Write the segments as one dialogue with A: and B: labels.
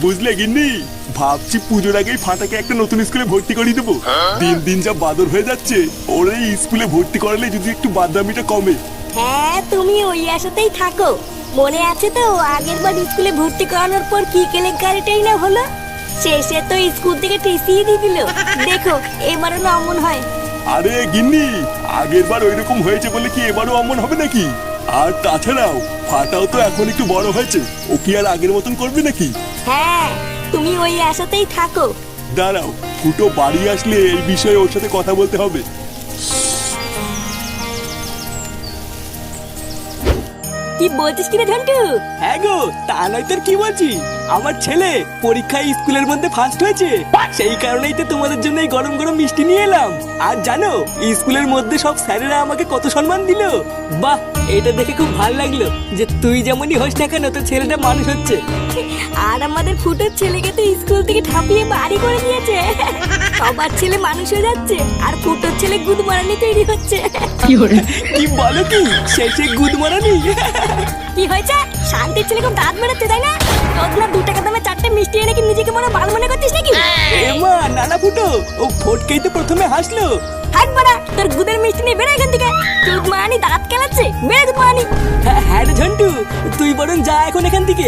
A: বুঝলে গিন্নি? ভাবছি পুজোর আগেই ফাটাকে একটা নতুন স্কুলে ভর্তি করিয়ে দেবো। দিন দিন যা বাদর হয়ে যাচ্ছে ওর এই স্কুলে ভর্তি করালে যদি একটু বাদামিটা কমে।
B: হ্যাঁ তুমি ওই আশাতেই থাকো। মনে আছে তো আগের বার স্কুলে ভর্তি করানোর পর কি কেলেঙ্কারিটাই না হলো? শেষে তো স্কুল থেকে টিসি দিয়ে দিল। দেখো এবারও না অমন হয়।
A: আরে গিন্নি আগের বার ওইরকম হয়েছে বলে কি এবারও অমন হবে নাকি? আর তাছাড়াও ফাটাও তো এখন একটু বড় হয়েছে। ও কি আর আগের মতন করবে নাকি?
B: হ্যাঁ তুমি ওই আশাতেই থাকো।
A: দাঁড়াও ফুটো বাড়ি আসলে এই বিষয়ে ওর সাথে কথা বলতে হবে।
B: কি বলছিস কিরে ঝন্টু?
C: হ্যাঁ গো তা নয় তোর কি বলছি আমার ছেলে পরীক্ষায় স্কুলের মধ্যে ফার্স্ট হয়েছে। সেই কারণেই তো তোমাদের জন্য এই গরম গরম মিষ্টি নিয়ে এলাম। আর জানো স্কুলের মধ্যে সব স্যারেরা আমাকে কত সম্মান দিল। বাহ এটা দেখে খুব ভালো লাগল যে তুই যেমনই হোস না কেন তোর ছেলেটা মানুষ হচ্ছে।
B: আর আমাদের ফুটোর ছেলেকে তো স্কুল থেকে ঠাপিয়ে বাড়ি করে দিয়েছে। সবার ছেলে মানুষ হয়ে যাচ্ছে আর ফুটোর ছেলে গুদ মারানি তৈরি হচ্ছে।
C: কি বলো? কি শেষে গুদ মারানি
B: কি হয়েছে? শান্তির ছেলে খুব দাঁত বেরোচ্ছে তাই না? রোজনা দু টাকা দামে চারটে মিষ্টি এনে কি নিজেকে মনে ভালো মনে করছিস নাকি?
C: এমা নানা ফুটো ও ফটকেই তো প্রথমে হাসলো।
B: হাট বাড়া তোর গুদের মিষ্টি নিয়ে বেরো এখান থেকে। চোখ মানি দাঁত কেলাচ্ছে। বেরো মারানি।
C: হ্যাঁ হ্যাঁ রে ঝন্টু তুই বরং যা এখন এখান থেকে।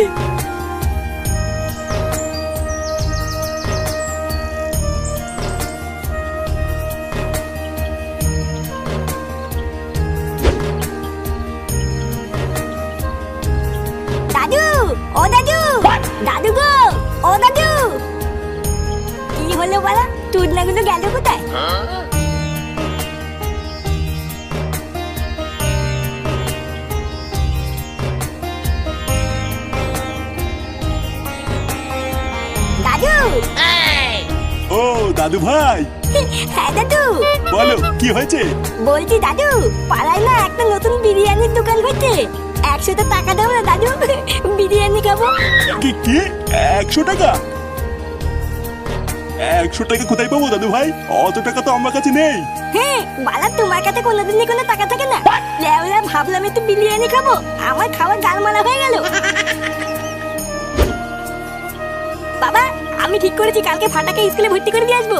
B: হলো বলা টুডনাগুলো গেল কোথায়? দাদু!
A: ও দাদু ভাই!
B: হ্যাঁ দাদু!
A: বলো কি হয়েছে?
B: বলছি দাদু পাড়ায় না একটা নতুন বিরিয়ানির দোকান হচ্ছে। একশোটা টাকা দেবো না দাদু। বিরিয়ানি খাব।
A: কি কি? একশো টাকা? একশো টাকা কোথায় পাবো দাদু ভাই? অত টাকা তো আমার কাছে নেই।
B: হ্যাঁ বালা তোমার কাছে কোনোদিনই কোনো টাকা থাকে না। লেওলা ভাবলাম একটু বিরিয়ানি খাব। আমার খাবার গালমালা হয়ে গেল। বাবা আমি ঠিক করেছি কালকে ফাটাকে স্কুলে ভর্তি করে দিয়ে আসব।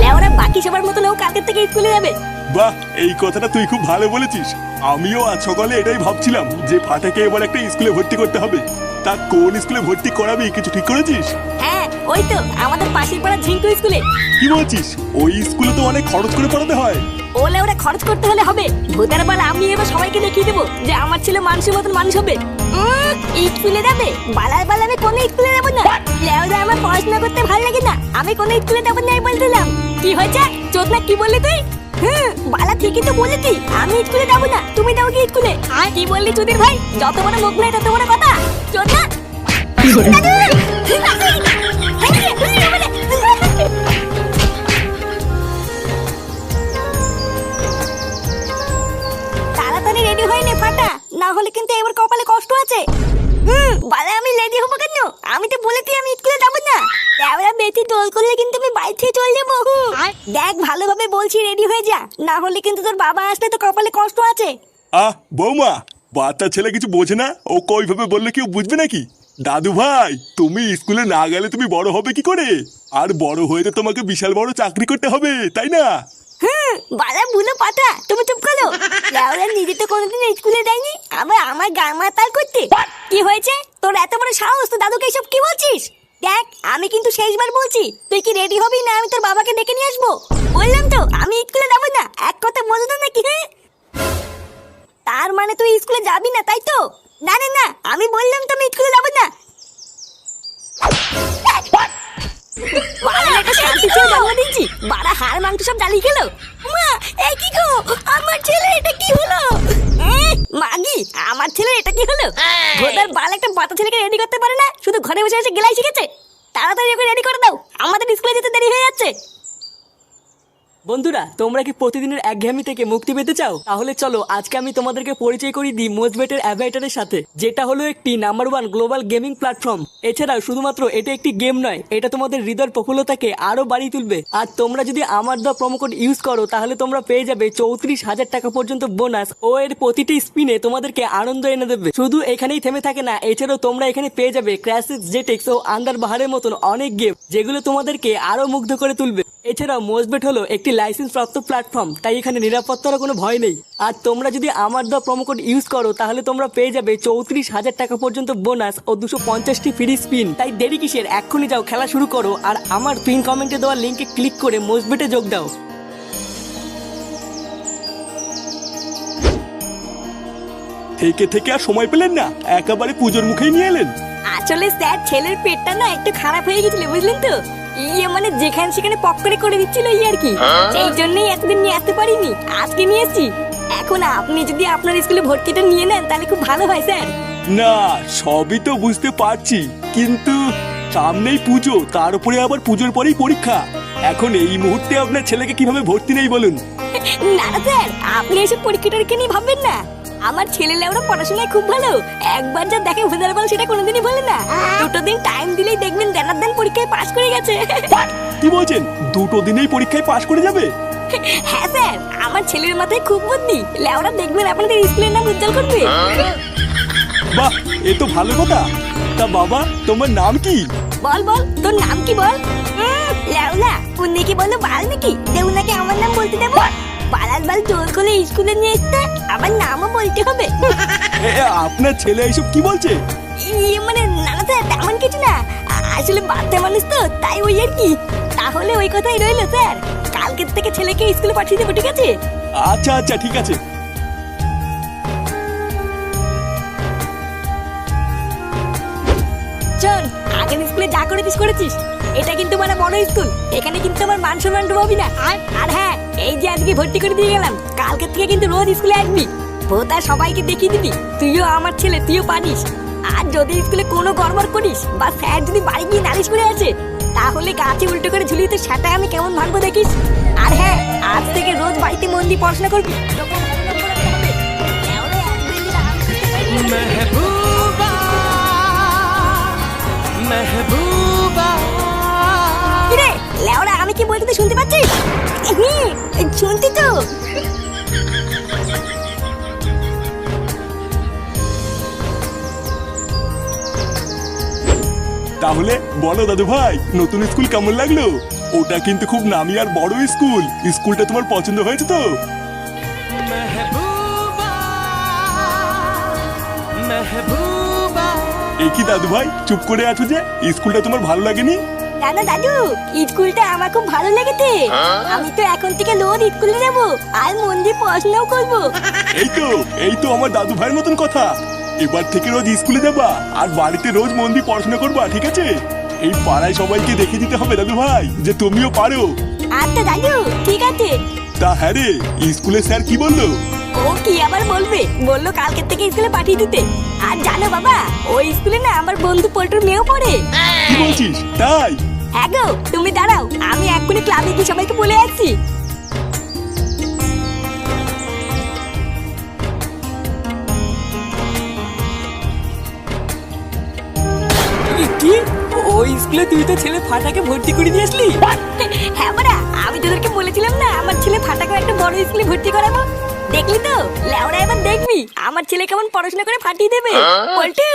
B: লেওরা বাকি সবার মতন ও কালকে থেকে স্কুলে যাবে।
A: বাহ এই কথাটা তুই খুব ভালো বলেছিস। আমিও আজ সকালে এটাই ভাবছিলাম যে ফাটাকে এবার একটা স্কুলে ভর্তি করতে হবে। তা কোন স্কুলে ভর্তি করাবি? কিছু ঠিক করেছিস?
B: হ্যাঁ ওই তো আমাদের পাশের পাড়া ঝিঙ্কু স্কুলে।
A: কি বলছিস? ওই স্কুলে তো অনেক খরচ করে পড়াতে হয়।
B: ও লেওরা খরচ করতে হলে হবে। ভূতের বেলা আমি এবার সবাইকে দেখিয়ে দেবো যে আমার ছেলে মানুষের মতন মানুষ হবে। স্কুলে যাবে? বালার বালা আমি কোনো স্কুলে যাব না। লেওরা আমার পড়াশোনা করতে ভালো লাগে না। আমি কোনো স্কুলে যাব না বলে দিলাম। কি হয়েছে? চোদ না কি বললি তুই? বালা ঠিকই তো বলেছি। আমি স্কুলে যাব না, তুমি যাও কি স্কুলে। আর কি বললি চুদির ভাই? যত বড় মুখ নেই তত বড় কথা। তাড়াতাড়ি রেডি হয়ে নে না হলে কিন্তু এবার কপালে কষ্ট আছে। হুম, বালে, আমি রেডি হব কেন? আমি তো বলেছি আমি স্কুলে যাব না। এবার বেশি দোল করলে কিন্তু আমি বাড়ি থেকে চলে যাব। দেখ ভালোভাবে বলছি রেডি হয়ে যা। না হলে কিন্তু তোর বাবা আসলে তো কপালে কষ্ট আছে।
A: আহ বৌমা বাচ্চা ছেলে কিছু বোঝে না? ও কইভাবে বললে কেউ বুঝবে নাকি? দাদু ভাই তুমি স্কুলে না গেলে তুমি বড় হবে কি করে? আর বড় হয়ে তো তোমাকে বিশাল বড় চাকরি করতে হবে তাই না?
B: হুম বালা বুলো পাতা। তুমি চুপ করো। লেওরা নিজে তো কোনোদিন স্কুলে যায়নি আবার আমার গান মাতাল করতে। কি হয়েছে? তোর এত বড় সাহস তো দাদুকে এসব কি বলছিস? দেখ আমি কিন্তু শেষবার বলছি তুই কি রেডি হবি না আমি তোর বাবাকে ডেকে নিয়ে আসব? বললাম তো আমি স্কুলে যাব না এক কথা বলতো না নাকি হ্যাঁ? তার মানে তুই স্কুলে যাবি না তাই তো? না না না আমি বললাম তো আমি স্কুলে যাব না। বাড়া হাড় মাংস সব জ্বালিয়ে গেল মা এই কি গো? আমার ছেলে এটা কি হলো? মাগি আমার ছেলে এটা কি হলো? ভোদার বাল একটা বাতা ছেলেকে রেডি করতে পারে না শুধু ঘরে বসে বসে গেলাই শিখেছে? তাড়াতাড়ি ওকে রেডি করে দাও। আমাদের স্কুলে যেতে দেরি হয়ে যাচ্ছে।
C: বন্ধুরা, তোমরা কি প্রতিদিনের একঘেয়েমি থেকে মুক্তি পেতে চাও? তাহলে চলো, আজকে আমি তোমাদেরকে পরিচয় করিয়ে দিই মোজবেটের অ্যাভাইটারের সাথে, যেটা হলো একটি number one global gaming platform এছাড়াও শুধুমাত্র এটা একটি গেম নয়, এটা তোমাদের হৃদয়ের প্রফুল্লতাকে আরও বাড়িয়ে তুলবে। আর তোমরা যদি আমার দেওয়া প্রোমোকোড ইউজ করো, তাহলে তোমরা পেয়ে যাবে চৌত্রিশ হাজার টাকা পর্যন্ত বোনাস ও এর প্রতিটি স্পিনে তোমাদেরকে আনন্দ এনে দেবে। শুধু এখানেই থেমে থাকে না, এছাড়াও তোমরা এখানে পেয়ে যাবে ক্র্যাসিস জেটেক্স ও আন্ডার বাহারের মতন অনেক গেম যেগুলো তোমাদেরকে আরও মুগ্ধ করে তুলবে। এছাড়াও মোজবেট হলো একটি লাইসেন্স প্রাপ্ত প্ল্যাটফর্ম তাই এখানে নিরাপত্তার কোনো ভয় নেই। আর তোমরা যদি আমার দেওয়া প্রোমোকোড ইউজ করো তাহলে তোমরা পেয়ে যাবে চৌত্রিশ হাজার টাকা পর্যন্ত বোনাস ও দুশো পঞ্চাশটি ফ্রি স্পিন তাই দেরি কিসের? এক্ষুনি যাও খেলা শুরু করো আর আমার পিন কমেন্টে দেওয়া লিঙ্কে ক্লিক করে মোজবেটে যোগ দাও।
A: থেকে থেকে আর সময় পেলেন না একেবারে পুজোর মুখেই নিয়ে এলেন।
B: আসলে স্যার ছেলের পেটটা না একটু খারাপ হয়ে গেছিল বুঝলেন তো? ইয়ে মানে যেখানে সেখানে করে দিচ্ছিল এই আর কি। সেই জন্যই এতদিন নিয়ে আসতে পারিনি আজকে নিয়ে এসেছি। এখন আপনি যদি আপনার স্কুলে ভর্তিটা নিয়ে নেন তাহলে খুব ভালো হয় স্যার।
A: না সবই তো বুঝতে পারছি কিন্তু সামনেই পুজো তার উপরে আবার পুজোর পরেই পরীক্ষা। এখন এই মুহূর্তে আপনার ছেলেকে কীভাবে ভর্তি নেই বলুন?
B: না না স্যার আপনি এসব পরীক্ষা টরীক্ষা নিয়ে ভাববেন না। আমার ছেলে লেওরা পড়াশোনায় খুব ভালো। একবার যা দেখে ভেদার বল সেটা কোনোদিনই বলে না। দুটো দিন টাইম দিলেই দেখবেন দেনার দেন পরীক্ষায় পাশ করে গেছে।
A: কি বলছেন? দুটো দিনেই পরীক্ষায় পাশ করে যাবে?
B: হ্যাঁ স্যার আমার ছেলের মাথায় খুব বুদ্ধি। লেওরা দেখবেন আপনাদের স্কুলের নাম উজ্জ্বল করবে।
A: বাহ এ তো ভালো কথা। তা বাবা তোমার নাম কি?
B: বল বল তোর নাম কি বল? লেওলা উনি কি বলল বাল নাকি? যে উনাকে আমার নাম বলতে দেবো? বালার বাল জোর করে স্কুলে নিয়ে এসতে আমার নামও বলতে হবে।
A: আপনার ছেলে এইসব কি বলছে?
B: ইয়ে মানে না না স্যার তেমন কিছু না। আসলে বাচ্চা মানুষ তো তাই ওই আর কি। তাহলে ওই কথাই রইল স্যার। কালকের থেকে ছেলেকে স্কুলে পাঠিয়ে দেবো ঠিক আছে?
A: আচ্ছা আচ্ছা ঠিক আছে।
B: চল আগের স্কুলে যা করেছিস করেছিস। এটা কিন্তু মানে বড় স্কুল। এখানে কিন্তু আমার মান সম্মান ডুবাবি না। আর হ্যাঁ এই যে আজকে ভর্তি করে দিয়ে গেলাম কালকে থেকে কিন্তু রোজ স্কুলে আসবি। বোতা সবাইকে দেখিয়ে দিবি তুইও আমার ছেলে তুইও পারিস। আর যদি স্কুলে কোনো গড়বড় করিস বা স্যার যদি বাড়ি গিয়ে নালিশ করে আছে তাহলে গাছে উল্টো করে ঝুলিয়ে তো সেটা আমি কেমন ভাঙবো দেখিস? আর হ্যাঁ আজ থেকে রোজ বাড়িতে মন দিয়ে পড়াশোনা করবি। মেহবুবা মেহবুবা। কি রে আমি কি বলতে শুনতে পাচ্ছিস? শুনতে তো?
A: তাহলে বলো দাদু ভাই নতুন স্কুল কেমন লাগল? ওটা কিন্তু খুব নামি আর বড় স্কুল। স্কুলটা তোমার পছন্দ হয়েছে তো? একই দাদু ভাই চুপ করে আছো যে? স্কুলটা তোমার ভালো লাগেনি?
B: জানো দাদু স্কুলটা আমার খুব ভালো লেগেছে। আমি তো এখন থেকে রোজ স্কুলে যাব আর মন দিয়ে পড়াশোনাও করব।
A: এই তো এই তো আমার দাদু ভাইয়ের মতন কথা। এবার থেকে রোজ স্কুলে যাবা আর বাড়িতে রোজ মন দিয়ে পড়াশোনা করবা ঠিক আছে? এই পাড়ায় সবাইকে দেখে দিতে হবে দাদু ভাই যে তুমিও পারো।
B: আচ্ছা দাদু ঠিক আছে।
A: তা হ্যাঁ রে স্কুলে স্যার কি বলল?
B: ও কি আবার বলবে? বলল কালকের থেকে স্কুলে পাঠিয়ে দিতে। আর জানো বাবা ওই স্কুলে না আমার বন্ধু পল্টুর মেয়েও পড়ে।
A: কি বলছিস? তাই?
B: হ্যাঁ তুমি দাঁড়াও আমি এক্ষুনি ক্লাবে গিয়ে সবাইকে বলে আসছি।
C: কি? ওই স্কুলে তুই তো ছেলে ফাটাকে ভর্তি করে আসলি?
B: হ্যাঁ বাড়া আমি তোদেরকে বলেছিলাম না আমার ছেলে ফাটাকে একটা বড় স্কুলে ভর্তি করাবো। দেখলি তো? লেওরা এবার দেখবি। আমার ছেলে কেমন পড়াশোনা করে ফাটিয়ে দেবে? পল্টু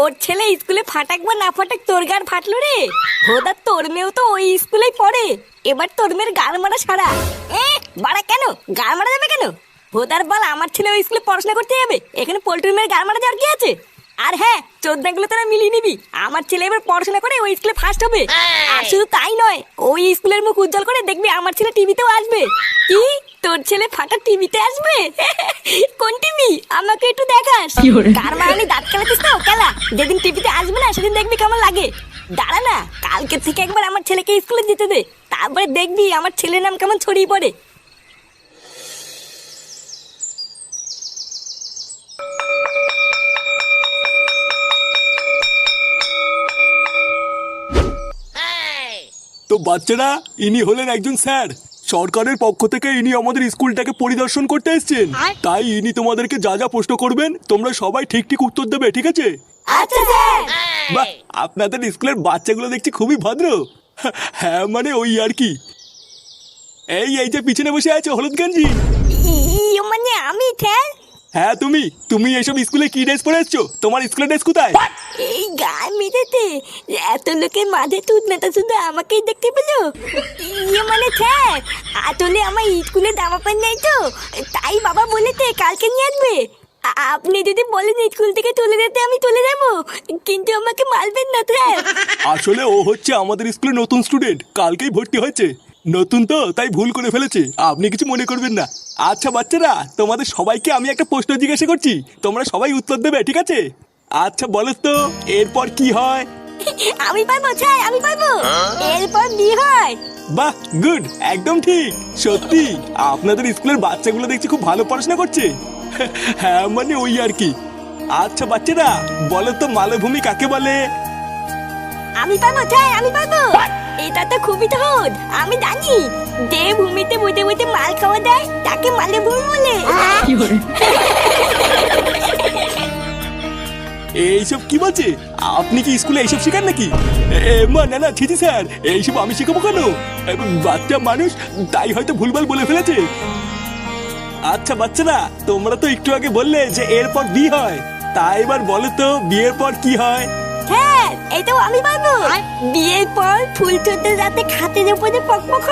B: ওর ছেলে স্কুলে ফাটাক বা না ফাটাক তোর গার ফাটলো রে। ভোদার তোর মেয়েও তো ওই স্কুলেই পড়ে। এবার তোর মেয়ের গাল মারা সারা। এ বাড়া কেন? গাল মারা যাবে কেন? ভোদার বল আমার ছেলে ওই স্কুলে পড়াশোনা করতে যাবে। এখানে পোল্ট্রির মেয়ের গাল মারা যাওয়ার কি আছে? আর হ্যাঁ চোদ্দাগুলো তোরা মিলিয়ে নিবি। আমার ছেলে এবার পড়াশোনা করে ওই স্কুলে ফার্স্ট হবে। আর শুধু তাই নয় ওই স্কুলের মুখ উজ্জ্বল করে দেখবি আমার ছেলে টিভিতেও আসবে। কি? তোর ছেলে ফাটা টিভিতে আসবে? কোন টিভি? আমাকে একটু দেখাস। কার মারানি দাঁত খেলাতিস তো খেলা? যেদিন টিভিতে আসবে না সেদিন দেখবি কেমন লাগে। দাঁড়া না কালকে থেকে একবার আমার ছেলেকে স্কুলে যেতে দে। তারপরে দেখবি আমার ছেলের নাম কেমন ছড়িয়ে পড়ে।
A: তো বাচ্চারা ইনি হলেন একজন স্যার। সরকারের পক্ষ থেকে ইনি আমাদের স্কুলটাকে পরিদর্শন করতে এসেছেন। তাই ইনি তোমাদেরকে যা যা প্রশ্ন করবেন তোমরা সবাই ঠিক ঠিক উত্তর দেবে ঠিক আছে?
B: আচ্ছা স্যার।
A: বাহ আপনাদের স্কুলের বাচ্চাগুলো দেখছি খুবই ভদ্র। হ্যাঁ মানে ওই আর কি। এই এই যে পিছনে বসে আছে হলুদ গঞ্জি।
B: মানে আমি স্যার?
A: হ্যাঁ তুমি তুমি এইসব স্কুলে কি ড্রেস পরে এসছো? তোমার স্কুলের ড্রেস কোথায়?
B: এই গান মেরেতে এত লোকের মাঝে তুত না শুধু আমাকেই দেখতে পেল? ইয়ে মানে স্যার আসলে আমার স্কুলে জামা প্যান্ট নেই তো। তাই বাবা বলেছে কালকে নিয়ে আসবে। আপনি যদি বলেন স্কুল থেকে তুলে দিতে আমি তুলে দেবো কিন্তু আমাকে মারবেন না স্যার।
A: আসলে ও হচ্ছে আমাদের স্কুলে নতুন স্টুডেন্ট কালকেই ভর্তি হয়েছে। নতুন তো তাই ভুল করে ফেলেছে। আপনি কিছু মনে করবেন না। আচ্ছা বাচ্চারা তোমাদের সবাইকে আমি একটা প্রশ্ন জিজ্ঞাসা করছি। তোমরা সবাই উত্তর দেবে ঠিক আছে? আচ্ছা বলো তো এরপর কি হয়?
B: আমি পারব স্যার আমি পারব। এরপর বিয়ে হয়?
A: বাহ গুড একদম ঠিক। সত্যি আপনাদের স্কুলের বাচ্চাগুলো দেখছি খুব ভালো পড়াশোনা করছে। হ্যাঁ মানে ওই আর কি। আচ্ছা বাচ্চারা বলো তো মালভূমি কাকে বলে?
B: আমি পারব স্যার আমি পারব। এটা তো খুবই সহজ। আমি জানি। যে ভূমিতে বসে বসে মাল খাওয়া দেয় তাকে মালে ভূমি বলে।
A: এইসব কি বলছে? আপনি কি স্কুলে এইসব শেখান নাকি? মা না না ছিছি স্যার এইসব আমি শেখাবো কেন? বাচ্চা মানুষ তাই হয়তো ভুলভাল বলে ফেলেছে। আচ্ছা বাচ্চারা তোমরা তো একটু আগে বললে যে এরপর বিয়ে হয়। তা এবার বলো তো বিয়ের পর কি হয়?
B: স্যার এটাও আমি বিয়ের পর ফুল খাতের উপরে পকপক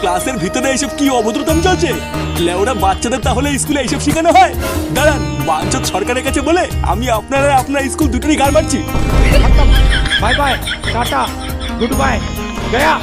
A: ক্লাসের ভিতরে এইসব কি অভদ্রতম চলছে? লেওরা বাচ্চাদের তাহলে স্কুলে এইসব শেখানো হয়? দাঁড়ান বাচ্চা সরকারের কাছে বলে আমি আপনারা আপনার স্কুল দুটোরই গান মারছি
D: bye bye tata good bye Gaya